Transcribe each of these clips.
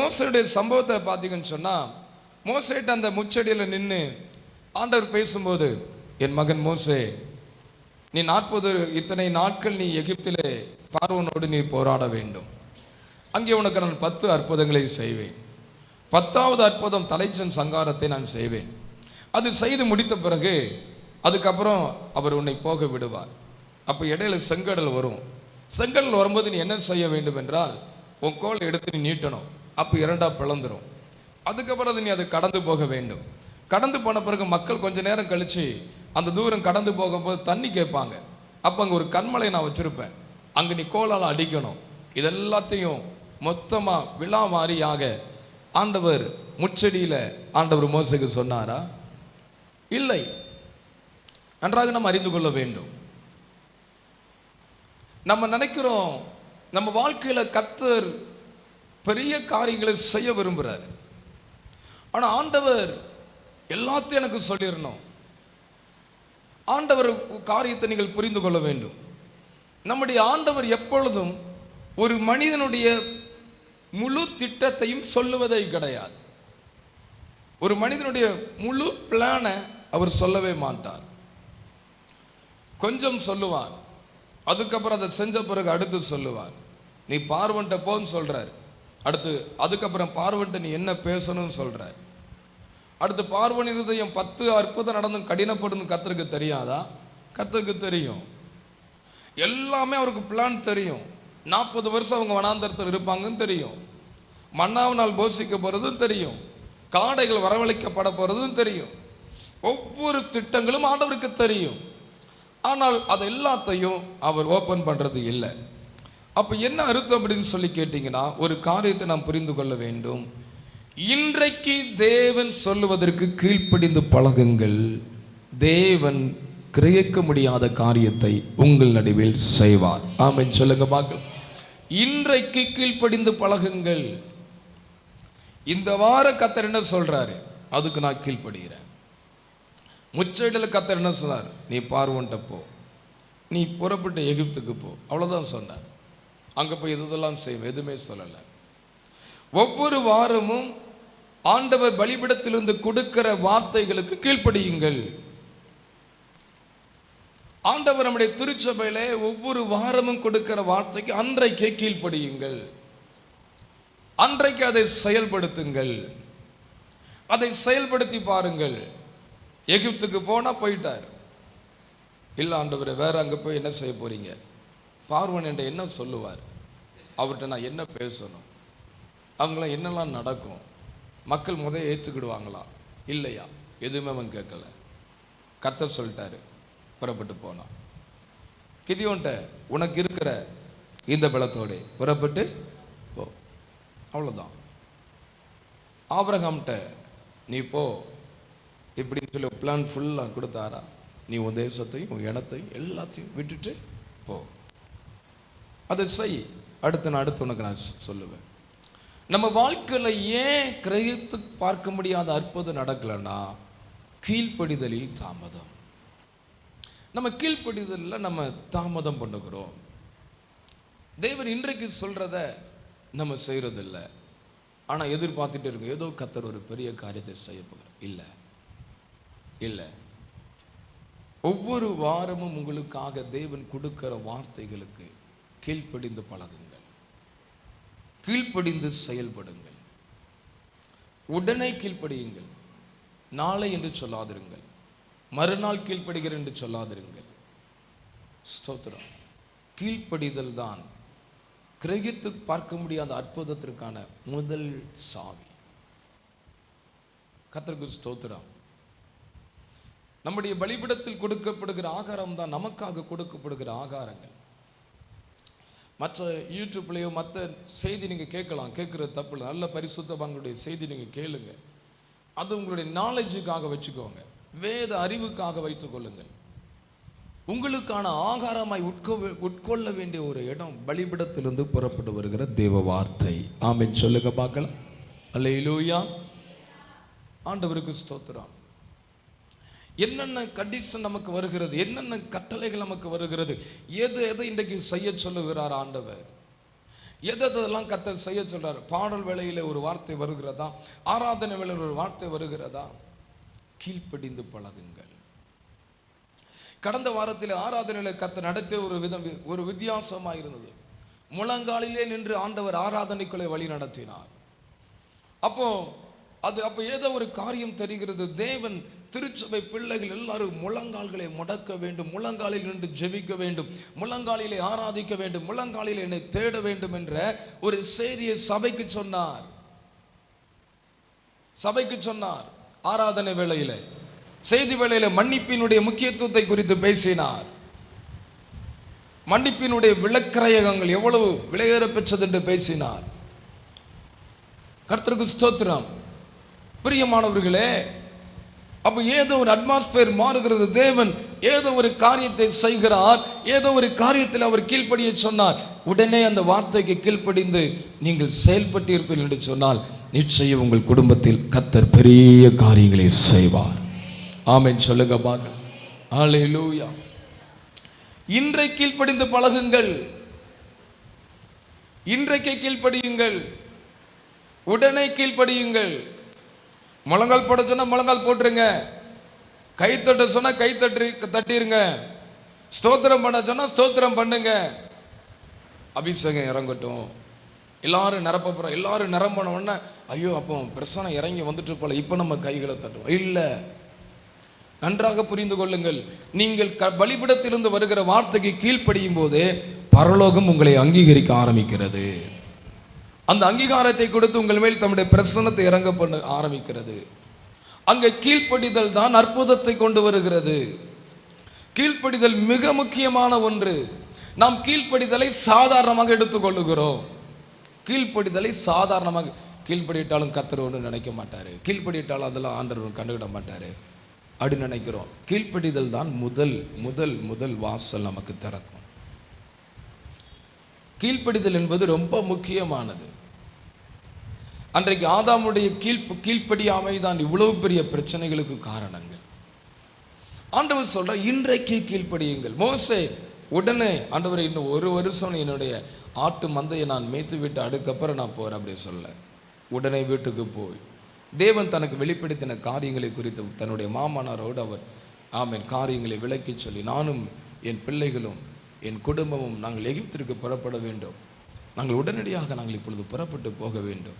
மோசையுடைய சம்பவத்தை பார்த்தீங்கன்னு சொன்னால் மோசைட்ட அந்த முச்செடியில் நின்று ஆண்டவர் பேசும்போது என் மகன் மோசே நீ நாற்பது இத்தனை நாட்கள் நீ எகிப்திலே பார்வனோடு நீ போராட வேண்டும். அங்கே உனக்கு நான் பத்து அற்புதங்களை செய்வேன். பத்தாவது அற்புதம் தலைச்சன் சங்காரத்தை நான் செய்வேன். அது செய்து முடித்த பிறகு அதுக்கப்புறம் அவர் உன்னை போக விடுவார். அப்போ இடையில செங்கடல் வரும். செங்கடல் வரும்போது நீ என்ன செய்ய வேண்டும் என்றால் உன் கோல் எடுத்து நீ நீட்டணும். அப்போ இரண்டாக பிளந்துரும். அதுக்கப்புறம் அது நீ அதை கடந்து போக வேண்டும். கடந்து போன பிறகு மக்கள் கொஞ்ச நேரம் கழித்து அந்த தூரம் கடந்து போகும்போது தண்ணி கேட்பாங்க. அப்போ அங்கே ஒரு கண்மலை நான் வச்சுருப்பேன். அங்கே நீ கோலால் அடிக்கணும். இதெல்லாத்தையும் மொத்தமாக விழா மாறியாக ஆண்டவர் முச்செடியில் ஆண்டவர் மோசைக்கு சொன்னாரா? இல்லை. நன்றாக நம்ம அறிந்து கொள்ள வேண்டும். நம்ம நினைக்கிறோம் நம்ம வாழ்க்கையில் கத்தர் பெரிய காரியங்களை செய்ய விரும்புகிறார் ஆனால் ஆண்டவர் எல்லாத்தையும் எனக்கு சொல்லிடணும் ஆண்டவர் காரியத்தை நீங்கள் புரிந்து கொள்ள வேண்டும். நம்முடைய ஆண்டவர் எப்பொழுதும் ஒரு மனிதனுடைய முழு திட்டத்தையும் சொல்லுவதே கிடையாது. ஒரு மனிதனுடைய முழு பிளானை அவர் சொல்லவே மாட்டார். கொஞ்சம் சொல்லுவார். அதுக்கப்புறம் அதை செஞ்ச பிறகு அடுத்து சொல்லுவார். நீ பார்வன்ட்ட போன்னு சொல்கிறார் அடுத்து அதுக்கப்புறம் பார்வன்ட்ட நீ என்ன பேசணும்னு சொல்கிற அடுத்து பார்வன் இருதயம் பத்து அற்புதம் நடந்தும் கடினப்படும் கத்தருக்கு தெரியாதா? கத்தருக்கு தெரியும். எல்லாமே அவருக்கு பிளான் தெரியும். நாற்பது வருஷம் அவங்க வனாந்தரத்தில் இருப்பாங்கன்னு தெரியும். மன்னாவினால் போஷிக்க போகிறதும் தெரியும். காடைகள் வரவழைக்கப்பட போகிறதும் தெரியும். ஒவ்வொரு திட்டங்களும் ஆண்டவருக்கு தெரியும். ஆனால் அது எல்லாத்தையும் அவர் ஓப்பன் பண்ணுறது இல்லை. அப்போ என்ன அர்த்தம் அப்படின்னு சொல்லி கேட்டிங்கன்னா ஒரு காரியத்தை நாம் புரிந்து கொள்ள வேண்டும். இன்றைக்கு தேவன் சொல்லுவதற்கு கீழ்ப்படிந்து பழகுங்கள். தேவன் கிரகிக்க முடியாத காரியத்தை உங்கள் நடுவில் செய்வார். ஆமின். சொல்லுங்க பார்க்கலாம். இன்றைக்கு கீழ்ப்படிந்து பழகுங்கள். இந்த வார கத்தர் என்ன சொல்றாரு? அதுக்கு நான் கீழ்ப்படுகிறேன். முச்சைடில் கத்தர் என்ன சொன்னார்? நீ பார்வன்ட்ட போ. நீ புறப்பட்டு எகிப்துக்கு போ. அவ்வளோதான் சொன்னார். அங்கே போய் இதெல்லாம் செய்வோம் எதுவுமே சொல்லலை. ஒவ்வொரு வாரமும் ஆண்டவர் பலிபிடத்திலிருந்து கொடுக்கிற வார்த்தைகளுக்கு கீழ்ப்படியுங்கள். ஆண்டவர் நம்முடைய திருச்சபையில ஒவ்வொரு வாரமும் கொடுக்கிற வார்த்தைக்கு அன்றைக்கே கீழ்ப்படியுங்கள். அன்றைக்கு அதை செயல்படுத்துங்கள். அதை செயல்படுத்தி பாருங்கள். எகிப்துக்கு போனால் போயிட்டார். இல்லை ஆண்டவர் வேற அங்கே போய் என்ன செய்ய போறீங்க? பார்வன் என்ற என்ன சொல்லுவார்? அவர்கிட்ட நான் என்ன பேசணும்? அவங்களாம் என்னெல்லாம் நடக்கும்? மக்கள் முதல் ஏற்றுக்கிடுவாங்களா? இல்லையா? எதுவுமே அவன் கேட்கல. கத்தர் சொல்லிட்டாரு. புறப்பட்டு போனான். கிதியோன்ட்ட உனக்கு இருக்கிற இந்த பலத்தோடு புறப்பட்டு போ. அவ்வளோதான் ஆபிரகாம்கிட்ட நீ போ. இப்படின்னு சொல்லி பிளான் ஃபுல்லாக கொடுத்தாரா? நீ உன் தேசத்தையும் உன் இனத்தையும் எல்லாத்தையும் விட்டுட்டு போ. அதை செய். அடுத்து நான் அடுத்து உனக்கு நான் சொல்லுவேன். நம்ம வாழ்க்கையில் ஏன் கிரகித்து பார்க்க முடியாத அற்புதம் நடக்கலைன்னா கீழ்ப்படிதலில் தாமதம். நம்ம கீழ்ப்படிதலில் நம்ம தாமதம் பண்ணுகிறோம். தேவன் இன்றைக்கு சொல்கிறத நம்ம செய்கிறதில்ல ஆனால் எதிர்பார்த்துட்டு இருக்கோம். ஏதோ கத்தர் ஒரு பெரிய காரியத்தை செய்ய போகிறார். இல்லை. இல்லை. ஒவ்வொரு வாரமும் உங்களுக்காக தேவன் கொடுக்கிற வார்த்தைகளுக்கு கீழ்ப்படிந்து பழகுங்கள். கீழ்ப்படிந்து செயல்படுங்கள். உடனே கீழ்ப்படியுங்கள். நாளை என்று சொல்லாதிருங்கள். மறுநாள் கீழ்ப்படுகிற என்று சொல்லாதிருங்கள். ஸ்தோத்திரம். கீழ்ப்படிதல் தான் கிரகித்து பார்க்க முடியாத அற்புதத்திற்கான முதல் சாவி. கத்தருக்கு ஸ்தோத்திரம். நம்முடைய பலிபிடத்தில் கொடுக்கப்படுகிற ஆகாரம் தான் நமக்காக கொடுக்கப்படுகிற ஆகாரங்கள். மற்ற யூடியூப்லேயோ மற்ற செய்தி நீங்கள் கேட்கலாம். கேட்குறது தப்பு இல்லை. நல்ல பரிசுத்தவான்களுடைய செய்தி நீங்கள் கேளுங்க. அது உங்களுடைய நாலேஜுக்காக வச்சுக்கோங்க. வேத அறிவுக்காக வைத்துக்கொள்ளுங்கள் உங்களுக்கான ஆகாரமாய் உட்கொள்ள உட்கொள்ள வேண்டிய ஒரு இடம் பலிபிடத்திலிருந்து புறப்பட்டு வருகிற தேவ வார்த்தை. ஆமின். சொல்லுங்க பார்க்கலாம். அல்லேலூயா. ஆண்டவருக்கு ஸ்தோத்திரம். என்னென்ன கண்டிஷன் நமக்கு வருகிறது? என்னென்ன கட்டளைகள் நமக்கு வருகிறது? எது எதை இன்றைக்கு செய்ய சொல்லுகிறார் ஆண்டவர்? எதெல்லாம் கத்தர் செய்ய சொல்கிறார் பாடல் வேளையில் ஒரு வார்த்தை வருகிறதா? ஆராதனை வேளையில் ஒரு வார்த்தை வருகிறதா? கீழ்ப்படிந்து பழகுங்கள். கடந்த வாரத்தில் ஆராதனையில் கத்த நடத்திய ஒரு விதம் ஒரு வித்தியாசமாக இருந்தது. முழங்காலிலே நின்று ஆண்டவர் ஆராதனைக்குள்ளே வழி நடத்தினார். அப்போ அது அப்போ ஏதோ ஒரு காரியம் தெரிகிறது. தேவன் திருச்சபை பிள்ளைகள் எல்லாரும் முழங்கால்களை முடக்க வேண்டும் முழங்காலில் நின்று ஜெபிக்க வேண்டும் முழங்காலிலே ஆராதிக்க வேண்டும் முழங்காலில் என்னை தேட வேண்டும் என்ற ஒரு செய்தியை சபைக்கு சொன்னார். சபைக்கு சொன்னார் ஆராதனை வேளையில. செய்தி வேளையில மன்னிப்பினுடைய முக்கியத்துவத்தை குறித்து பேசினார். மன்னிப்பினுடைய விளக்கரையகங்கள் எவ்வளவு விலையேற பெற்றது என்று பேசினார். கர்த்தருக்கு ஸ்தோத்திரம். பிரியமானவர்களே அப்போ ஏதோ ஒரு அட்மாஸ்பியர் மாறுகிறது. தேவன் ஏதோ ஒரு காரியத்தை செய்கிறார். ஏதோ ஒரு காரியத்தில் அவர் கீழ்ப்படிய சொன்னார். உடனே அந்த வார்த்தைக்கு கீழ்ப்படிந்து நீங்கள் செயல்பட்டிருப்பீர்கள் என்று சொன்னால் நிச்சயம் உங்கள் குடும்பத்தில் கத்தர் பெரிய காரியங்களை செய்வார். ஆமென். சொல்லுங்க பார்க்கலாம் லூயா இன்றை கீழ்ப்படிந்து பழகுங்கள். இன்றைக்கு கீழ்ப்படியுங்கள். உடனே கீழ்ப்படியுங்கள். முழங்கால் போட சொன்னால் முழங்கால் போட்டுருங்க. கை தட்ட சொன்னால் கை தட்டி தட்டிருங்க. ஸ்தோத்திரம் பண்ண சொன்னா ஸ்தோத்திரம் பண்ணுங்க. அபிஷேகம் இறங்கட்டும். எல்லாரும் நிரப்ப எல்லாரும் நிரம்பின உடனே ஐயோ அப்போ பிரசனை இறங்கி வந்துட்டு போல. இப்போ நம்ம கைகளை தட்டுவோம். இல்லை. நன்றாக புரிந்து கொள்ளுங்கள். நீங்கள் க பலிபிடத்திலிருந்து வருகிற வார்த்தைக்கு கீழ்ப்படியும் போது பரலோகம் உங்களை அங்கீகரிக்க ஆரம்பிக்கிறது. அந்த அங்கீகாரத்தை கொடுத்து உங்கள் மேல் தம்முடைய பிரசன்னத்தை இறங்க பண்ண ஆரம்பிக்கிறது. அங்கே கீழ்ப்படிதல் தான் அற்புதத்தை கொண்டு வருகிறது. கீழ்ப்படிதல் மிக முக்கியமான ஒன்று. நாம் கீழ்ப்படிதலை சாதாரணமாக எடுத்துக்கொள்ளுகிறோம் கீழ்ப்படிதலை சாதாரணமாக கீழ்ப்படிட்டாலும் கத்தர் ஒன்று நினைக்க மாட்டார். கீழ்ப்படிட்டாலும் அதெல்லாம் ஆண்டவர் கண்டுவிட மாட்டார். அப்படின்னு நினைக்கிறோம். கீழ்ப்படிதல் தான் முதல் முதல் முதல் வாசல் நமக்கு திறக்கும். கீழ்ப்படிதல் என்பது ரொம்ப முக்கியமானது. அன்றைக்கு ஆதாமுடைய கீழ்ப்பு கீழ்ப்படியாமை தான் இவ்வளவு பெரிய பிரச்சனைகளுக்கு காரணங்கள். ஆண்டவர் சொல்கிற இன்றைக்கு கீழ்ப்படியுங்கள். மோசே உடனே ஆண்டவர் இன்னும் ஒரு வருஷம் என்னுடைய ஆட்டு மந்தையை நான் மேய்த்து விட்டு அதுக்கப்புறம் நான் போகிறேன் அப்படின்னு சொல்ல. உடனே வீட்டுக்கு போய் தேவன் தனக்கு வெளிப்படுத்தின காரியங்களை குறித்து தன்னுடைய மாமனாரோடு அவர் ஆமென் காரியங்களை விளக்கி சொல்லி நானும் என் பிள்ளைகளும் என் குடும்பமும் நாங்கள் எகிப்திற்கு புறப்பட வேண்டும். நாங்கள் உடனடியாக நாங்கள் இப்பொழுது புறப்பட்டு போக வேண்டும்.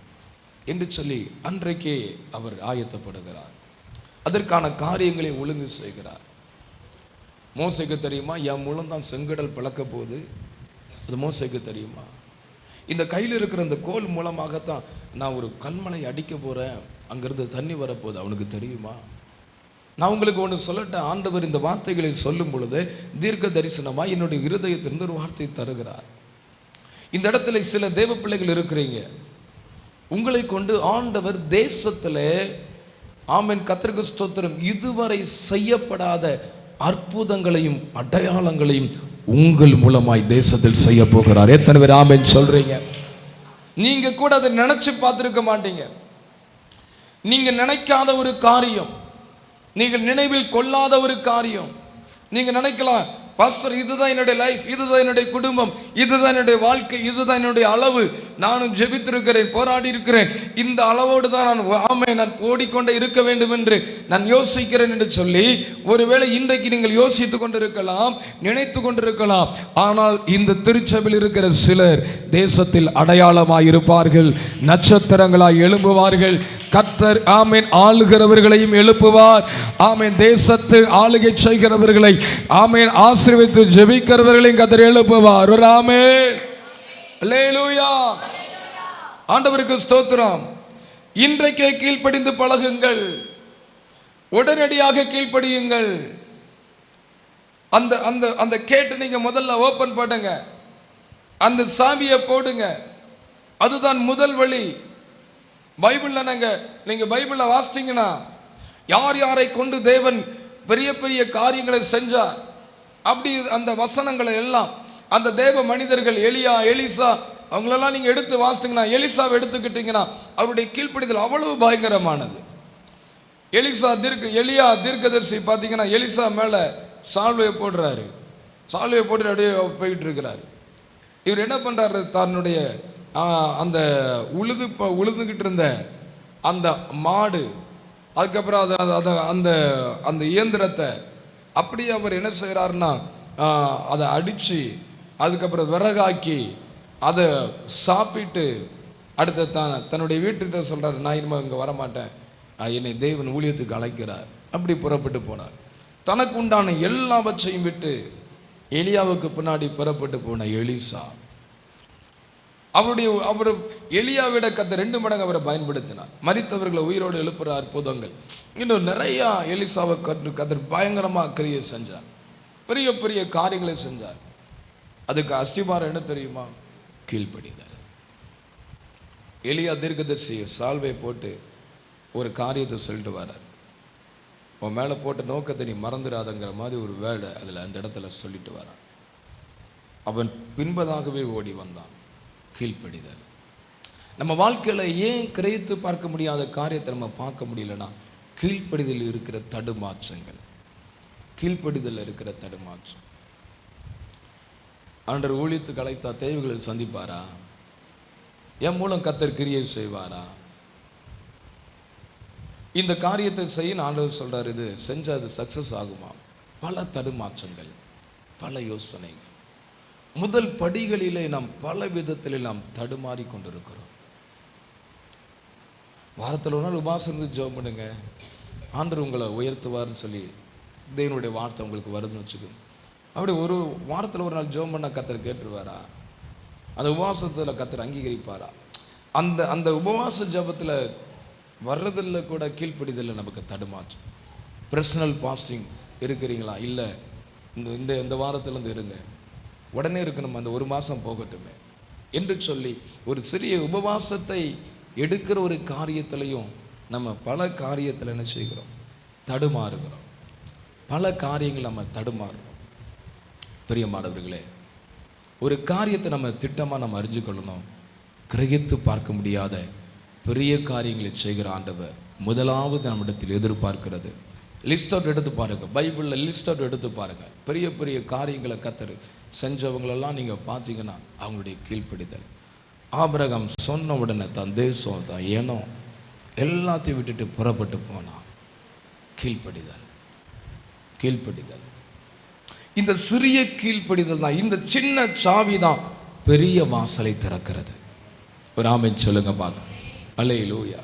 என்று சொல்லி அன்றைக்கே அவர் ஆயத்தப்படுகிறார். அதற்கான காரியங்களை ஒழுங்கு செய்கிறார். மோசைக்கு தெரியுமா? என் மூலம் தான் செங்கடல் பிளக்க போகுது. அது மோசைக்கு தெரியுமா? இந்த கையில் இருக்கிற இந்த கோல் மூலமாகத்தான் நான் ஒரு கண்மலை அடிக்க போகிறேன் அங்கேருந்து தண்ணி வரப்போகுது. அவனுக்கு தெரியுமா? நான் உங்களுக்கு ஒன்று சொல்லட்டேன். ஆண்டவர் இந்த வார்த்தைகளை சொல்லும் பொழுது தீர்க்க தரிசனமாக என்னுடைய இருதயத்திலிருந்து ஒரு வார்த்தை தருகிறார். இந்த இடத்துல சில தேவ பிள்ளைகள் இருக்கிறீங்க. உங்களை கொண்டு ஆண்டவர் தேசத்தில் ஆமென் கத்திரிக்கு ஸ்தோத்திரம். இதுவரை செய்யப்படாத அற்புதங்களையும் அடையாளங்களையும் உங்கள் மூலமாய் தேசத்தில் செய்ய போகிறார் எத்தனை பேர் ஆமென் சொல்றீங்க? நீங்க கூட அதை நினைச்சு பார்த்துருக்க மாட்டீங்க. நீங்க நினைக்காத ஒரு காரியம் நீங்கள் நினைவில் கொள்ளாத ஒரு காரியம் நீங்க நினைக்கலாம் பாஸ்டர் இதுதான் என்னுடைய லைஃப் இதுதான் என்னுடைய குடும்பம் இதுதான் என்னுடைய வாழ்க்கை இதுதான் என்னுடைய அளவு நானும் ஜெபித்திருக்கிறேன் போராடி இருக்கிறேன் இந்த அளவோடு தான் நான் ஆமை நான் ஓடிக்கொண்டே இருக்க வேண்டும் என்று நான் யோசிக்கிறேன் என்று சொல்லி ஒருவேளை இன்றைக்கு நீங்கள் யோசித்து கொண்டிருக்கலாம் நினைத்து கொண்டிருக்கலாம். ஆனால் இந்த திருச்சபையில் இருக்கிற சிலர் தேசத்தில் அடையாளமாய் இருப்பார்கள் நட்சத்திரங்களாய் எழும்புவார்கள். கத்தர் ஆமேன் ஆளுகிறவர்களையும் எழுப்புவார். ஆமேன் தேசத்து ஆளுகை செய்கிறவர்களை ஆமேன் ஆசீர்வித்து ஜெபிக்கிறவர்களையும் கத்தர் எழுப்புவார். ஒரு ஆமேன். அல்லேலூயா ஆண்டவருக்கு ஸ்தோத்திரம். இன்றைக்கே கீழ்ப்படிந்து பழகுங்கள். உடனடியாக கீழ்ப்படியுங்கள். அந்த அந்த அந்த கேட்டு நீங்கள் முதல்ல ஓப்பன் பண்ணுங்க. அந்த சாவியை போடுங்க. அதுதான் முதல் வழி. பைபிளில் நாங்கள் நீங்கள் பைபிளில் வாசிச்சீங்கன்னா யார் யாரை கொண்டு தேவன் பெரிய பெரிய காரியங்களை செஞ்சார்? அப்படி அந்த வசனங்களை எல்லாம் அந்த தேவ மனிதர்கள் எலியா எலிசா அவங்களெல்லாம் நீங்கள் எடுத்து வாசித்தீங்கன்னா எலிசாவை எடுத்துக்கிட்டீங்கன்னா அவருடைய கீழ்ப்படிதல் அவ்வளவு பயங்கரமானது. எலிசா தீர்க்க எலியா தீர்க்கதரிசி பார்த்தீங்கன்னா எலிசா மேலே சால்வையை போடுறாரு. சால்வையை போட்டு அப்படியே போயிட்டு இருக்கிறாரு இவர் என்ன பண்ணுறாரு தன்னுடைய அந்த உழுது உழுதுகிட்டு இருந்த அந்த மாடு அதுக்கப்புறம் அது அதை அந்த அந்த இயந்திரத்தை அப்படியே அவர் என்ன செய்கிறாருன்னா அதை அடித்து அதுக்கப்புறம் விறகாக்கி அதை சாப்பிட்டு அடுத்த தான் தன்னுடைய வீட்டுக்கு சொல்கிறார் நான் இனிமேல் இங்கே வரமாட்டேன். என்னை தேவன் ஊழியத்துக்கு அழைக்கிறார். அப்படி புறப்பட்டு போனார். தனக்கு உண்டான எல்லாவற்றையும் விட்டு எலியாவுக்கு பின்னாடி புறப்பட்டு போன எலிசா. அவருடைய அவர் எலியாவிட கத்த ரெண்டு மடங்கு அவரை பயன்படுத்தினார். மரித்தவர்களை உயிரோடு எழுப்புற அற்புதங்கள் இன்னும் நிறையா எலிசாவை கற்று கத்தர் பயங்கரமாக கிரியை செஞ்சார். பெரிய பெரிய காரியங்களை செஞ்சார். அதுக்கு அஸ்திபாரம் என்ன தெரியுமா? கீழ்ப்படிதல். எலியா தீர்க்கதரிசி சால்வை போட்டு ஒரு காரியத்தை சொல்லிட்டு வரார் உன் மேலே போட்ட நோக்கத்தை நீ மறந்துடாதங்கிற மாதிரி ஒரு வேலை அதில் அந்த இடத்துல சொல்லிட்டு வரான் அவன் பின்பதாகவே ஓடி வந்தான். கீழ்ப்படிதல். நம்ம வாழ்க்கையில் ஏன் கிரகித்து பார்க்க முடியாத காரியத்தை நம்ம பார்க்க முடியலன்னா கீழ்ப்படிதல் இருக்கிற தடுமாற்றங்கள். கீழ்ப்படிதல் இருக்கிற தடுமாற்றம். ஆண்டர் ஊழித்து கலைத்தா தேவைகளை சந்திப்பாரா? என் மூலம் கத்தர் கிரியை செய்வாரா? இந்த காரியத்தை செய்ய ஆண்டவர் சொல்கிறார் இது செஞ்சால் அது சக்ஸஸ் ஆகுமா? பல தடுமாற்றங்கள் பல யோசனைகள். முதல் படிகளிலே நாம் பல விதத்தில் நாம் தடுமாறி கொண்டிருக்கிறோம். வாரத்தில் ஒரு நாள் உபாசம் இருந்து பண்ணுங்க. ஆண்டர் உங்களை உயர்த்துவார்னு சொல்லி தேவனுடைய வார்த்தை உங்களுக்கு வருதுன்னு வச்சுக்கோங்க. அப்படி ஒரு வாரத்தில் ஒரு நாள் ஜெபம் பண்ண கத்தர் கேட்டுருவாரா? அந்த உபவாசத்தில் கத்தர் அங்கீகரிப்பாரா? அந்த அந்த உபவாச ஜெபத்தில் வர்றதில்ல கூட கீழ்ப்படிதலில் நமக்கு தடுமாற்றம். பர்சனல் பாஸ்டிங் இருக்கிறீங்களா? இல்லை. இந்த இந்த இந்த வாரத்துலேருந்து இருங்க. உடனே இருக்கணும். அந்த ஒரு மாதம் போகட்டுமே. என்று சொல்லி ஒரு சிறிய உபவாசத்தை எடுக்கிற ஒரு காரியத்திலையும் நம்ம பல காரியத்தில் என்ன செய்கிறோம்? தடுமாறுகிறோம். பல காரியங்கள் நம்ம தடுமாறுறோம் பிரியமானவர்களே ஒரு காரியத்தை நம்ம திட்டமாக நம்ம அறிஞ்சுக்கொள்ளணும் கிரகித்து பார்க்க முடியாத பெரிய காரியங்களை செய்கிற ஆண்டவர் முதலாவது நம்மிடத்தில் எதிர்பார்க்கிறது. லிஸ்ட் அவுட் எடுத்து பாருங்கள் பைபிளில் லிஸ்ட் அவுட் எடுத்து பாருங்கள் பெரிய பெரிய காரியங்களை கத்தரு செஞ்சவங்களெல்லாம் நீங்கள் பார்த்தீங்கன்னா அவங்களுடைய கீழ்ப்பிடிதல். ஆபரகம் சொன்ன உடனே தன் தேசம் தான் ஏனோ எல்லாத்தையும் விட்டுட்டு புறப்பட்டு போனான். கீழ்ப்படிதல். கீழ்ப்படிதல். இந்த சிறிய கீழ்ப்படிதல் தான் இந்த சின்ன சாவி தான் பெரிய வாசலை திறக்கிறது. ஒரு ஆமென் சொல்லுங்க பார்க்க. அல்லேலூயா.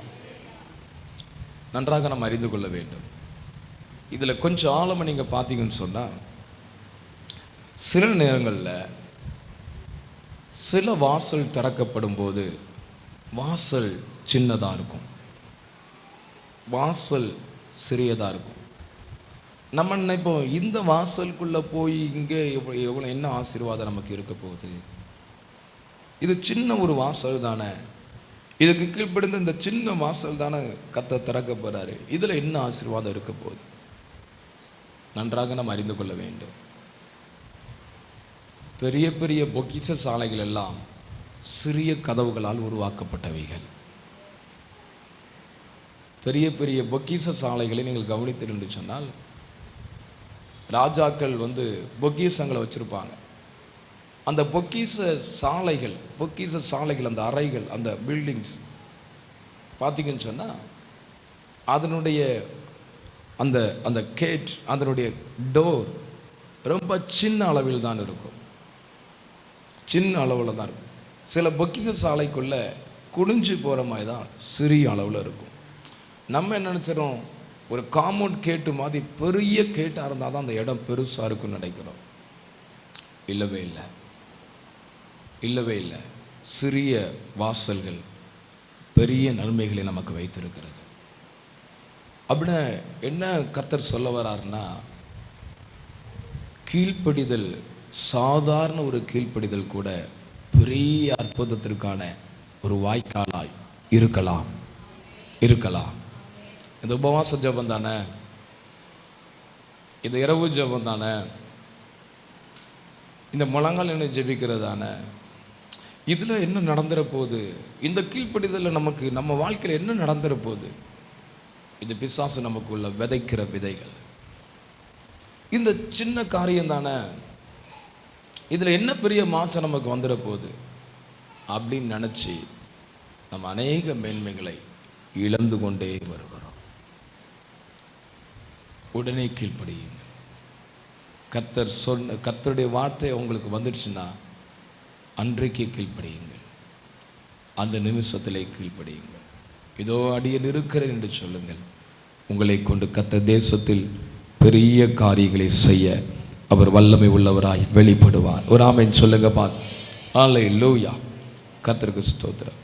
நன்றாக நம்ம அறிந்து கொள்ள வேண்டும். இதில் கொஞ்சம் ஆழமாக நீங்கள் பார்த்தீங்கன்னு சொன்னால் சில நேரங்களில் சில வாசல் திறக்கப்படும் போது வாசல் சின்னதாக இருக்கும். வாசல் சிறியதாக இருக்கும். நம்ம நினைப்போம் இந்த வாசலுக்குள்ளே போய் இங்கே எவ்வளோ எவ்வளோ என்ன ஆசீர்வாதம் நமக்கு இருக்க போகுது? இது சின்ன ஒரு வாசல் தானே. இதுக்கு கீழ்ப்படிந்த இந்த சின்ன வாசல் தானே கத்த திறக்க போகிறாரு இதில் என்ன ஆசீர்வாதம் இருக்க போகுது? நன்றாக நம்ம அறிந்து கொள்ள வேண்டும். பெரிய பெரிய பொக்கிச சாலைகள் எல்லாம் சிறிய கதவுகளால் உருவாக்கப்பட்டவைகள். பெரிய பெரிய பொக்கிச சாலைகளை நீங்கள் கவனித்திருந்து சொன்னால் ராஜாக்கள் வந்து பொக்கிசங்களை வச்சுருப்பாங்க. அந்த பொக்கிச சாலைகள் பொக்கிச சாலைகள் அந்த அறைகள் அந்த பில்டிங்ஸ் பார்த்தீங்கன்னு சொன்னால் அதனுடைய அந்த அந்த கேட் அதனுடைய டோர் ரொம்ப சின்ன அளவில் தான் இருக்கும். சின்ன அளவில் தான் இருக்கும். சில பொக்கிச சாலைக்குள்ளே குனிஞ்சு போகிற மாதிரி தான் சிறிய அளவில் இருக்கும். நம்ம என்ன நினச்சிடும் ஒரு காம்பவுண்ட் கேட்டு மாதிரி பெரிய கேட்டாக இருந்தால் தான் அந்த இடம் பெருசாக இருக்கும்னு நினைக்கிறோம். இல்லவே இல்லை. இல்லவே இல்லை. சிறிய வாசல்கள் பெரிய நன்மைகளை நமக்கு வைத்திருக்கிறது. அப்படின்னா என்ன கர்த்தர் சொல்ல வராருன்னா கீழ்ப்படிதல் சாதாரண ஒரு கீழ்ப்படிதல் கூட பெரிய அற்புதத்திற்கான ஒரு வாய்க்காலாய் இருக்கலாம். இருக்கலாம். இது உபவாச ஜபம் தானே? இது இரவு ஜபம் தானே? இந்த முழங்கால் என்ன ஜெபிக்கிறது தானே? இதில் என்ன நடந்துற போகுது? இந்த கீழ்ப்படிதலில் நமக்கு நம்ம வாழ்க்கையில் என்ன நடந்துற போகுது? இது பிசாசு நமக்குள்ள விதைக்கிற விதைகள். இந்த சின்ன காரியம் தானே? இதில் என்ன பெரிய மாற்றம் நமக்கு வந்துட போகுது? அப்படின்னு நினச்சி நம்ம அநேக மேன்மைகளை இழந்து கொண்டே வருவோம் உடனே கீழ்ப்படியுங்கள் கத்தர் சொன்ன கத்தருடைய வார்த்தை உங்களுக்கு வந்துடுச்சுன்னா அன்றைக்கே கீழ்ப்படியுங்கள். அந்த நிமிஷத்திலே கீழ்ப்படியுங்கள். இதோ அடியன் இருக்கிறேன் என்று சொல்லுங்கள். உங்களை கொண்டு கத்த தேசத்தில் பெரிய காரியங்களை செய்ய அவர் வல்லமை உள்ளவராய் வெளிப்படுவார். ஒரு ஆமைன்னு சொல்லுங்க பா ஆலை லூயா கத்தருக்கு ஸ்தோத்திரம்.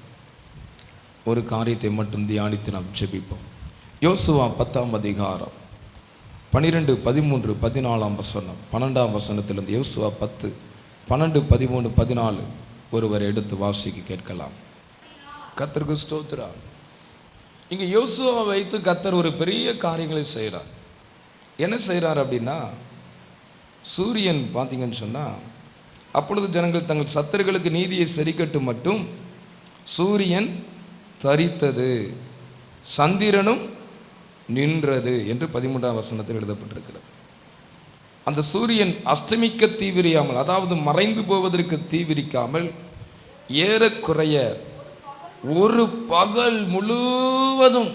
ஒரு காரியத்தை மட்டும் தியானித்து நாம் ஜெபிப்போம். யோசுவா பத்தாம் அதிகாரம் பன்னிரெண்டு பதிமூன்று பதினாலாம் வசனம். பன்னெண்டாம் வசனத்திலிருந்து யோசுவா பத்து. பன்னெண்டு பதிமூணு பதினாலு. ஒருவர் எடுத்து வாசிக்கு கேட்கலாம். கத்தருக்கு ஸ்தோத்திரா இங்கே யோசுவா வைத்து கத்தர் ஒரு பெரிய காரியங்களை செய்கிறார் என்ன செய்கிறார் அப்படின்னா சூரியன் பார்த்தீங்கன்னு சொன்னால் அப்பொழுது ஜனங்கள் தங்கள் சத்தர்களுக்கு நீதியை சரிக்கட்டு மட்டும் சூரியன் தரித்தது. சந்திரனும் நின்றது என்று பதிமூன்றாம் வசனத்தில் எழுதப்பட்டிருக்கிறது. அந்த சூரியன் அஸ்தமிக்க தீவிரியாமல் அதாவது மறைந்து போவதற்கு தீவிரிக்காமல் ஏறக்குறைய ஒரு பகல் முழுவதும்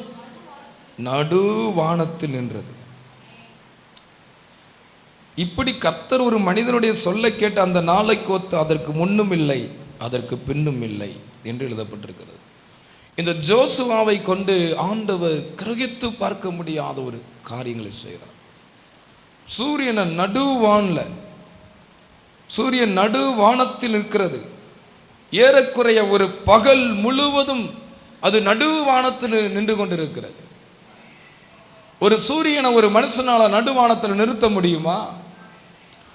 நடுவானத்தில் நின்றது. இப்படி கர்த்தர் ஒரு மனிதனுடைய சொல்லை கேட்டு அந்த நாளை கோத்து அதற்கு முன்னும் இல்லை அதற்கு பின்னும் இல்லை என்று எழுதப்பட்டிருக்கிறது. இந்த ஜோசுவாவை கொண்டு ஆண்டவர் கிரகித்து பார்க்க முடியாத ஒரு காரியங்களை செய்கிறார். சூரியனை நடுவானில் சூரியன் நடுவானத்தில் இருக்கிறது ஏறக்குறைய ஒரு பகல் முழுவதும் அது நடுவானத்தில் நின்று கொண்டிருக்கிறது. ஒரு சூரியனை ஒரு மனுஷனால் நடுவானத்தில் நிறுத்த முடியுமா?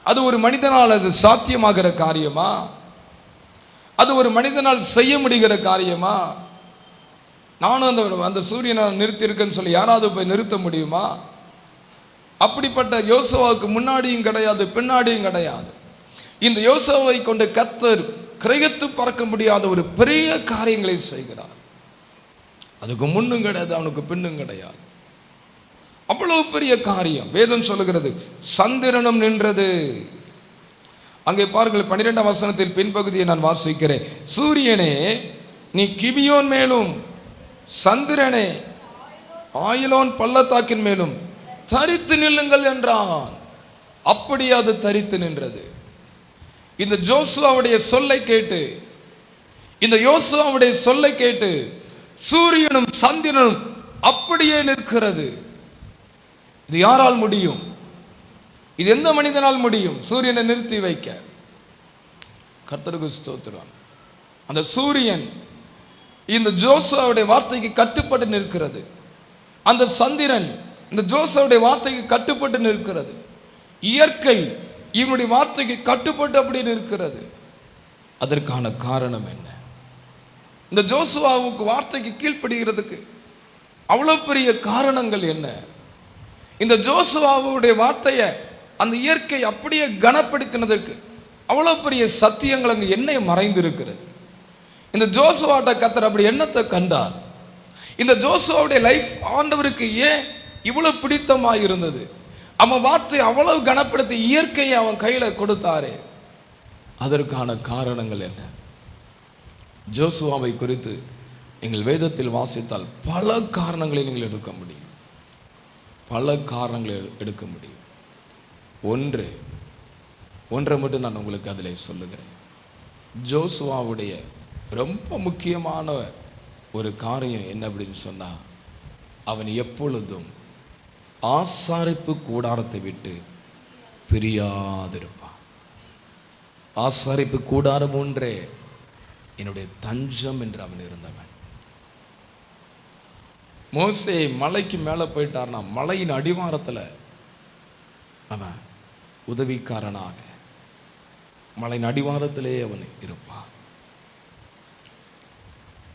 அது ஒரு மனிதனால் அது சாத்தியமாகிற காரியமா? அது ஒரு மனிதனால் செய்ய முடிகிற காரியமா? நானும் அந்த அந்த சூரியனை நிறுத்தியிருக்கேன்னு சொல்லி யாராவது போய் நிறுத்த முடியுமா? அப்படிப்பட்ட யோசுவாவுக்கு முன்னாடியும் கிடையாது பின்னாடியும் கிடையாது. இந்த யோசோவை கொண்டு கத்தர் கிரகித்து பார்க்க முடியாத ஒரு பெரிய காரியங்களை செய்கிறார். அதுக்கு முன்னும் கிடையாது அவனுக்கு பின்னும் கிடையாது. அவ்வளவு பெரிய காரியம். வேதம் சொல்லுகிறது சந்திரனும் நின்றது. அங்கே பாருங்கள் பன்னிரெண்டாம் வசனத்தில் பின்பகுதியை நான் வாசிக்கிறேன். சூரியனே நீ கிபியோன் மேலும் சந்திரனே ஆயிலோன் பள்ளத்தாக்கின் மேலும் தரித்து நில்லுங்கள் என்றான். அப்படி அது தரித்து நின்றது. இந்த ஜோசுவாவுடைய சொல்லை கேட்டு இந்த யோசுவாவுடைய சொல்லை கேட்டு சூரியனும் சந்திரனும் அப்படியே நிற்கிறது. இது யாரால் முடியும்? இது எந்த மனிதனால் முடியும்? சூரியனை நிறுத்தி வைக்க. கர்த்தருக்கு ஸ்தோத்திரம். அந்த சூரியன் இந்த ஜோசுவாவுடைய வார்த்தைக்கு கட்டுப்பட்டு நிற்கிறது. அந்த சந்திரன் இந்த ஜோசுவாவுடைய வார்த்தைக்கு கட்டுப்பட்டு நிற்கிறது. இயற்கை இவனுடைய வார்த்தைக்கு கட்டுப்பட்டு அப்படி நிற்கிறது. அதற்கான காரணம் என்ன? இந்த ஜோசுவாவுக்கு வார்த்தைக்கு கீழ்ப்படுகிறதுக்கு அவ்வளோ பெரிய காரணங்கள் என்ன? இந்த ஜோசுவாவுடைய வார்த்தையை அந்த இயற்கை அப்படியே கனப்படுத்தினதற்கு அவ்வளோ பெரிய சத்தியங்கள் அங்கே என்ன மறைந்திருக்கிறது. இந்த ஜோசுவாட்ட கத்தர் அப்படி என்னத்தை கண்டார். இந்த ஜோசுவாவுடைய லைஃப் ஆண்டவருக்கு ஏன் இவ்வளோ பிடித்தமாக இருந்தது? அவன் வார்த்தை அவ்வளவு கனப்படுத்தி இயற்கையை அவன் கையில் கொடுத்தாரே. அதற்கான காரணங்கள் என்ன? ஜோசுவாவை குறித்து நீங்கள் வேதத்தில் வாசித்தால் பல காரணங்களை நீங்கள் எடுக்க முடியும். பல காரணங்களை எடு- எடுக்க முடியும். ஒன்று ஒன்றை மட்டும் நான் உங்களுக்கு அதில் சொல்லுகிறேன். ஜோசுவாவுடைய ரொம்ப முக்கியமான ஒரு காரியம் என்ன அப்படின்னு சொன்னால் அவன் எப்பொழுதும் ஆசாரிப்பு கூடாரத்தை விட்டு பிரியாதிருப்பான். ஆசாரிப்பு கூடாரம் ஒன்றே என்னுடைய தஞ்சம் என்று அவன் இருந்தவன். மோசே மலைக்கு மேலே போயிட்டார்னா மலையின் அடிவாரத்தில் அவன் உதவிக்காரனாக மலையின் அடிவாரத்திலே அவன் இருப்பான்.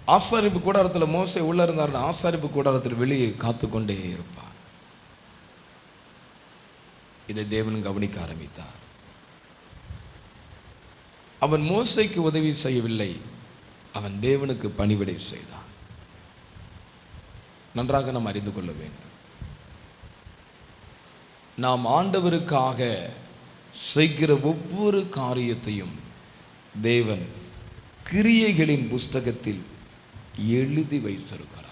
ஆசாரிப்பு கூடாரத்தில் மோசை உள்ள இருந்தார்னா ஆசாரிப்பு கூடாரத்தில் வெளியே காத்து கொண்டே இதை தேவன் கவனிக்க ஆரம்பித்தார். அவன் மோசைக்கு உதவி செய்யவில்லை. அவன் தேவனுக்கு பணிவிடை செய்தான். நன்றாக நாம் அறிந்து கொள்ள வேண்டும். நாம் ஆண்டவருக்காக செய்கிற ஒவ்வொரு காரியத்தையும் தேவன் கிரியைகளின் புஸ்தகத்தில் எழுதி வைத்திருக்கிறார்.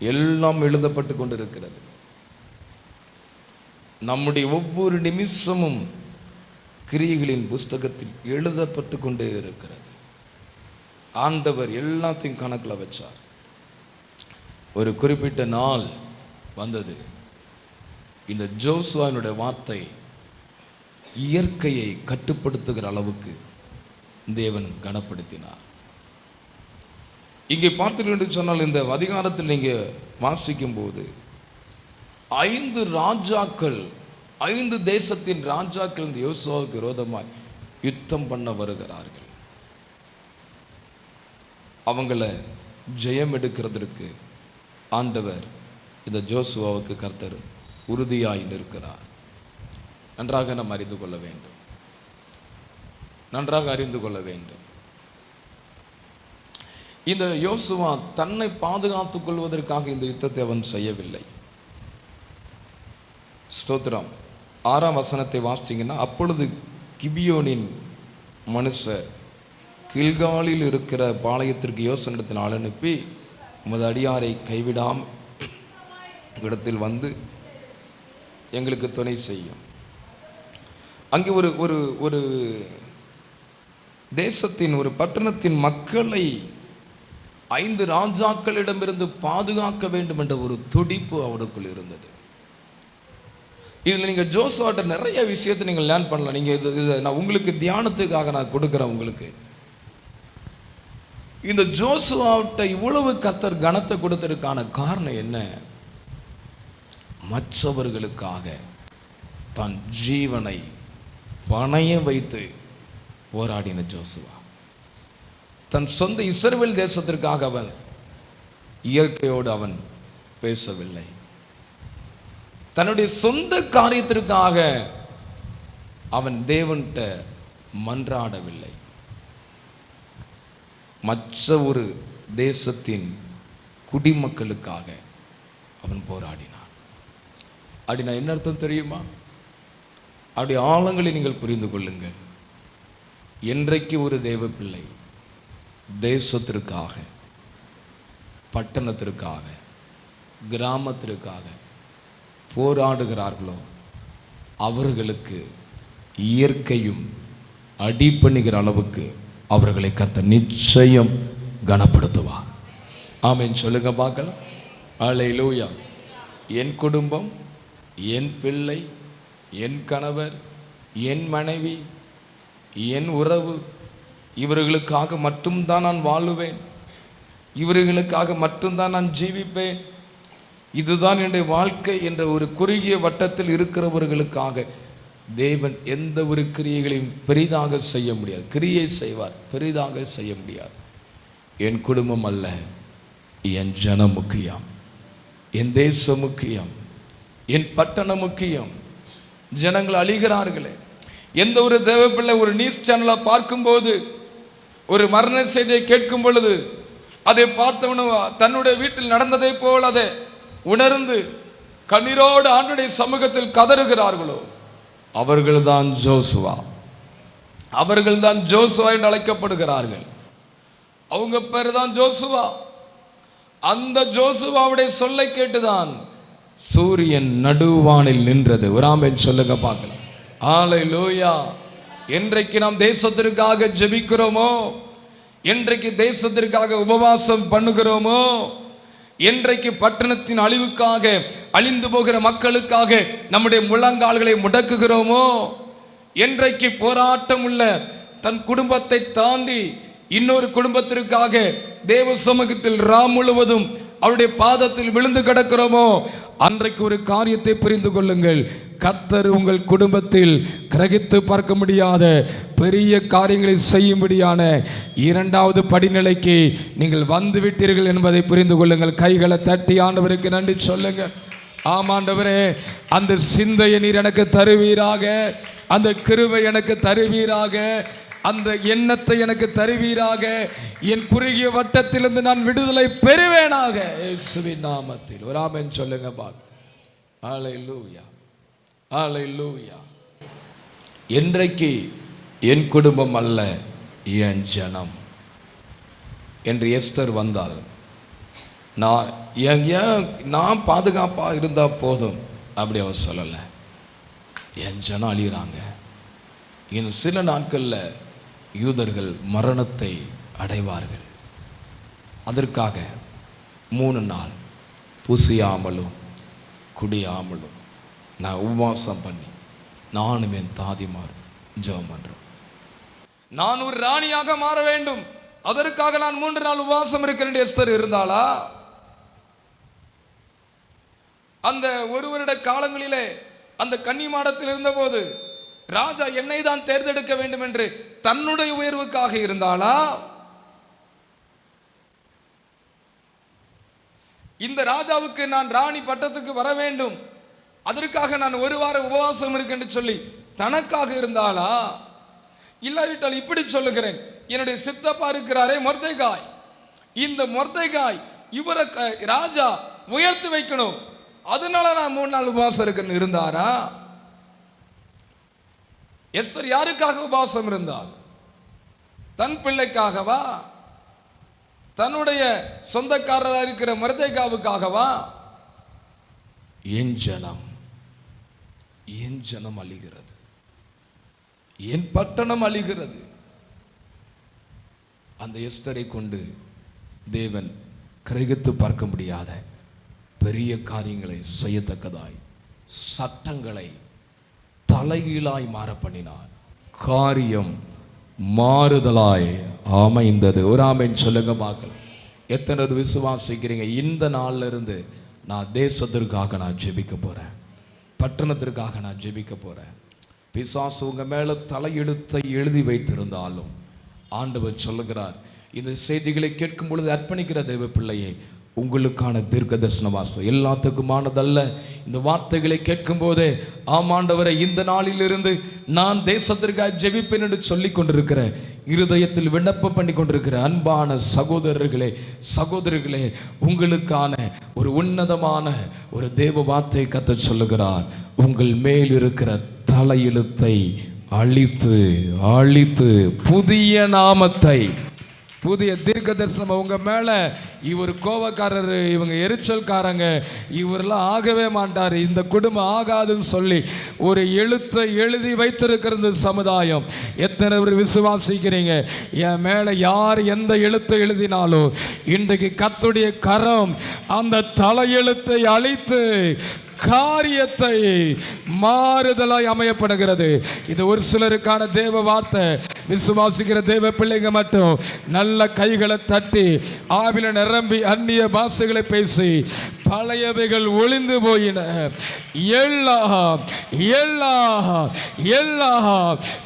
எல்லாம் எழுதப்பட்டு கொண்டிருக்கிறது. நம்முடைய ஒவ்வொரு நிமிஷமும் கிரியைகளின் புஸ்தகத்தில் எழுதப்பட்டு கொண்டே இருக்கிறது. ஆண்டவர் எல்லாத்தையும் கணக்கில் வச்சார். ஒரு குறிப்பிட்ட நாள் வந்தது. இந்த ஜோசுவானுடைய வார்த்தை இயற்கையை கட்டுப்படுத்துகிற அளவுக்கு தேவன் கனப்படுத்தினார். இங்கே பார்த்தீர்கள் என்று சொன்னால் இந்த அதிகாரத்தில் நீங்கள் வாசிக்கும் போது ஐந்து ராஜாக்கள் ஐந்து தேசத்தின் ராஜாக்கள் இந்த யோசுவாவுக்கு விரோதமாய் யுத்தம் பண்ண வருகிறார்கள். அவங்கள ஜெயம் எடுக்கிறதற்கு ஆண்டவர் இந்த ஜோசுவாவுக்கு கர்த்தர் உறுதியாய் நிற்கிறார். நன்றாக நாம் அறிந்து கொள்ள வேண்டும். நன்றாக அறிந்து கொள்ள வேண்டும். இந்த யோசுவா தன்னை பாதுகாத்துக் கொள்வதற்காக இந்த யுத்தத்தை அவன் செய்யவில்லை. ஸ்தோத்திரம். ஆறாம் வசனத்தை வாசித்தீங்கன்னா அப்பொழுது கிபியோனின் மனுஷர் கில்காலில் இருக்கிற பாளையத்திற்கு யோசனிடத்தில் ஆள் அனுப்பி உமது அடியாரை கைவிடாம. இடத்தில் வந்து எங்களுக்கு துணை செய்யும். அங்கே ஒரு ஒரு ஒரு தேசத்தின் ஒரு பட்டணத்தின் மக்களை ஐந்து ராஜாக்களிடமிருந்து பாதுகாக்க வேண்டும் என்ற ஒரு துடிப்பு அவருக்குள் இருந்தது. இதில் நீங்கள் ஜோசோட்ட நிறைய விஷயத்தை நீங்கள் லேர்ன் பண்ணலாம். நீங்கள் இது இது நான் உங்களுக்கு தியானத்துக்காக நான் கொடுக்குறேன் உங்களுக்கு. இந்த ஜோசுவாட்ட இவ்வளவு கத்தர் கனத்தை கொடுத்ததுக்கான காரணம் என்ன? மற்றவர்களுக்காக தன் ஜீவனை பணைய வைத்து போராடின ஜோசுவா. தன் சொந்த இஸ்ரவேல் தேசத்திற்காக அவன் இயற்கையோடு அவன் பேசவில்லை. தன்னுடைய சொந்த காரியத்திற்காக அவன் தேவன்கிட்ட மன்றாடவில்லை. மற்ற ஒரு தேசத்தின் குடிமக்களுக்காக அவன் போராடினான். அப்படின்னா என்ன அர்த்தம் தெரியுமா? அப்படி ஆழங்களை நீங்கள் புரிந்து கொள்ளுங்கள். என்றைக்கு ஒரு தேவ பிள்ளை தேசத்திற்காக பட்டணத்திற்காக கிராமத்திற்காக போராடுகிறார்களோ அவர்களுக்கு இயற்கையும் அடிப்பண்ணுகிற அளவுக்கு அவர்களை கத்த நிச்சயம் கனப்படுத்துவார். ஆமென். சொல்லுங்க பார்க்கலாம். அலை லூயா என் குடும்பம் என் பிள்ளை என் கணவர் என் மனைவி என் உறவு இவர்களுக்காக மட்டும்தான் நான் வாழுவேன். இவர்களுக்காக மட்டும்தான் நான் ஜீவிப்பேன். இதுதான் என்னுடைய வாழ்க்கை என்ற ஒரு குறுகிய வட்டத்தில் இருக்கிறவர்களுக்காக தேவன் எந்த ஒரு கிரியைகளையும் பெரிதாக செய்ய முடியாது. கிரியை செய்வார் பெரிதாக செய்ய முடியாது. என் குடும்பம் அல்ல என் ஜனம் முக்கியம் என் தேசம் முக்கியம் என் பட்டணம் முக்கியம். ஜனங்கள் அழிகிறார்களே. எந்த ஒரு தேவப்பிள்ளை ஒரு நியூஸ் சேனலை பார்க்கும்போது ஒரு மரண செய்தியை கேட்கும் பொழுது அதை பார்த்தவனும் தன்னுடைய வீட்டில் நடந்ததை போல் அதை உணர்ந்து கண்ணீரோடு ஆண்டுடைய சமூகத்தில் கதறுகிறார்களோ அவர்கள்தான் ஜோசுவா. அவர்கள்தான் ஜோசுவா என்று அழைக்கப்படுகிறார்கள். அவங்க பேர் தான் ஜோசுவா. அந்த ஜோசுவாவுடைய சொல்லை கேட்டுதான் சூரியன் நடுவானில் நின்றது. ஒரு ஆமென் சொல்லுங்க பார்க்கலாம். ஆலை லோயா என்றைக்கு நாம் தேசத்திற்காக ஜெபிக்கிறோமோ? என்றைக்கு தேசத்திற்காக உபவாசம் பண்ணுகிறோமோ? என்றைக்கு பட்டணத்தின் அழிவுக்காக அழிந்து போகிற மக்களுக்காக நம்முடைய முழங்கால்களை முடக்குகிறோமோ? என்றைக்கு போராட்டம் உள்ள தன் குடும்பத்தை தாண்டி இன்னொரு குடும்பத்திற்காக தேவ சமூகத்தில் ராம் முழுவதும் அவருடைய பாதத்தில் விழுந்து கிடக்கிறோமோ அன்றைக்கு ஒரு காரியத்தை புரிந்து கொள்ளுங்கள். கர்த்தர் உங்கள் குடும்பத்தில் கிரகித்து பார்க்க முடியாத பெரிய காரியங்களை செய்யும்படியான இரண்டாவது படிநிலைக்கு நீங்கள் வந்து விட்டீர்கள் என்பதை புரிந்து கொள்ளுங்கள். கைகளை தட்டி ஆண்டவருக்கு நன்றி சொல்லுங்க ஆமாண்டவரே அந்த சிந்தையை நீர் எனக்கு தருவீராக அந்த கிருவை எனக்கு தருவீராக அந்த எண்ணத்தை எனக்கு தருவீராக. என் குறுகிய வட்டத்திலிருந்து நான் விடுதலை பெறுவேனாக. இயேசுவின் நாமத்தில். ஒரு ஆமென் சொல்லுங்க பாக் ஆலை லூயா என்றைக்கு என் குடும்பம் அல்ல என் ஜனம். என்று எஸ்தர் வந்தால் நான் ஏன் ஏன் நான் பாதுகாப்பாக இருந்தால் போதும் அப்படி அவர் சொல்லலை. என் ஜனம் அழிகிறாங்க இன்னும் சில நாட்களில் யூதர்கள் மரணத்தை அடைவார்கள். அதற்காக மூணு நாள் புசியாமலும் குடியாமலும் நான் உபவாசம் பண்ணி நானும் என் தாதிமார் ஜெபம் பண்ணுறோம் நான் ஒரு ராணியாக மாற வேண்டும். அதற்காக நான் மூன்று நாள் உபவாசம் இருக்கிறேன் எஸ்தர் இருந்தாளா? அந்த ஒரு வருட காலங்களிலே அந்த கன்னி மாடத்தில் இருந்தபோது ராஜா என்னை தான் தேர்ந்தெடுக்க வேண்டும் என்று தன்னுடைய உயர்வுக்காக இருந்தாளா? இந்த ராஜாவுக்கு நான் ராணி பட்டத்துக்கு வர வேண்டும். அதற்காக நான் ஒரு வார உபவாசம் இருக்கேன்னு சொல்லி தனக்காக இருந்தாளா? இல்லாவிட்டால் இப்படி சொல்லுகிறேன். என்னுடைய சித்தப்பா இருக்கிறாரே மொர்தைகாய். இந்த மொர்தைகாய் இவரை க- ராஜா உயர்த்து வைக்கணும். அதனால நான் மூணு நாள் உபவாசம் இருக்கேன்னு இருந்தாரா? எஸ்தர் யாருக்காக உபவாசம் இருந்தால்? தன் பிள்ளைக்காகவா? தன்னுடைய சொந்தக்காரராக இருக்கிற மருதைகாவுக்காகவா? என் ஜனம் என் ஜனம் அழிகிறது. என் பட்டணம் அழிகிறது. அந்த எஸ்தரை கொண்டு தேவன் கிரகித்து பார்க்க முடியாத பெரிய காரியங்களை செய்யத்தக்கதாய் சட்டங்களை தலைகீழாய் மாற பண்ணினார் காரியம் மாறுதலாய் அமைந்தது. ஒரு ஆமைன்னு சொல்லுங்க பார்க்கலாம். எத்தனை பேர் விசுவாசிக்கிறீங்க இந்த நாளில் இருந்து நான் தேசத்திற்காக நான் ஜெபிக்க போகிறேன் பட்டணத்திற்காக நான் ஜெபிக்க போகிறேன் பிசாசு உங்கள் மேலே தலையெழுத்தை எழுதி வைத்திருந்தாலும் ஆண்டவர் சொல்லுகிறார். இந்த செய்திகளை கேட்கும் பொழுது அர்ப்பணிக்கிற தெய்வ பிள்ளையை உங்களுக்கான தீர்க்க தரிசன வாசம் எல்லாத்துக்குமானதல்ல இந்த வார்த்தைகளை கேட்கும் போதே ஆமாண்டவரை இந்த நாளிலிருந்து நான் தேசத்திற்காக ஜெபிப்பேன் என்று சொல்லி கொண்டிருக்கிற இருதயத்தில் விண்ணப்பம் பண்ணி கொண்டிருக்கிற அன்பான சகோதரர்களே சகோதரர்களே உங்களுக்கான ஒரு உன்னதமான ஒரு தேவ வார்த்தை கத்த சொல்லுகிறார். உங்கள் மேல் இருக்கிற தலையெழுத்தை அழித்து அழித்து புதிய நாமத்தை புதிய தீர்க்க தரிசனம் அவங்க மேலே. இவர் கோவக்காரர் இவங்க எரிச்சல்காரங்க. இவரெல்லாம் ஆகவே மாட்டார். இந்த குடும்பம் ஆகாதுன்னு சொல்லி ஒரு எழுத்தை எழுதி வைத்திருக்கிற சமுதாயம். எத்தனை பேர் விசுவாசிக்கிறீங்க? என் மேலே யார் எந்த எழுத்தை எழுதினாலும் இன்றைக்கு கத்துடைய கரம் அந்த தலையெழுத்தை அழித்து காரியத்தை மாறுதலாய் அமையப்படுகிறது. இது ஒரு சிலருக்கான தேவ வார்த்தை. விசுவாசிக்கிற தேவ பிள்ளைங்க மட்டும் நல்ல கைகளை தட்டி ஆவில நிரம்பி அந்நிய பாஷைகளை பேசி பழையவைகள் ஒளிந்து போயின. எல்லா எல்லா எல்லா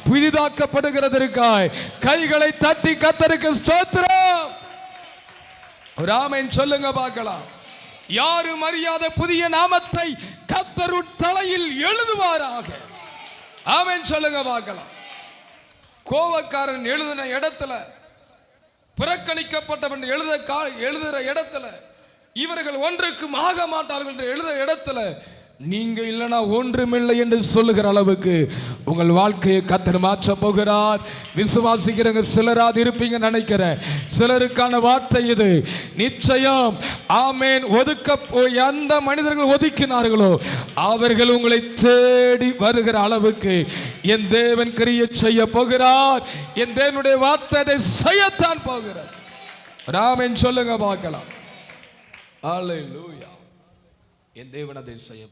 புதிதாக்கப்படுகிறதற்காய் கைகளை தட்டி கத்தருக்கு ஸ்தோத்திரம். ராமன் சொல்லுங்க பார்க்கலாம். யாரும் அறியாத புதிய நாமத்தை கத்தரு தலையில் எழுதுவாராக. அவன் சொல்லுங்க பார்க்கலாம். கோவக்காரன் எழுதின இடத்துல புறக்கணிக்கப்பட்டவன் எழுத கா எழுதுகிற இடத்துல இவர்கள் ஒன்றுக்கும் ஆக மாட்டார்கள் என்று எழுத இடத்துல நீங்க இல்லைனா ஒன்றுமில்லை என்று சொல்லுகிற அளவுக்கு உங்கள் வாழ்க்கையை கத்தர் மாற்ற போகிறார். விசுவாசிக்கிறவங்க சிலராது இருப்பீங்க நினைக்கிறேன். சிலருக்கான வார்த்தை இது. நிச்சயம் ஆமேன் ஒதுக்க போய் எந்த மனிதர்கள் ஒதுக்கினார்களோ அவர்கள் உங்களை தேடி வருகிற அளவுக்கு என் தேவன் கிரிய செய்ய போகிறார். என் தேவனுடைய வார்த்தை அதை செய்யத்தான் போகிறார் ராமன் சொல்லுங்க பார்க்கலாம். அல்லேலூயா என் தேவன் அதை செய்ய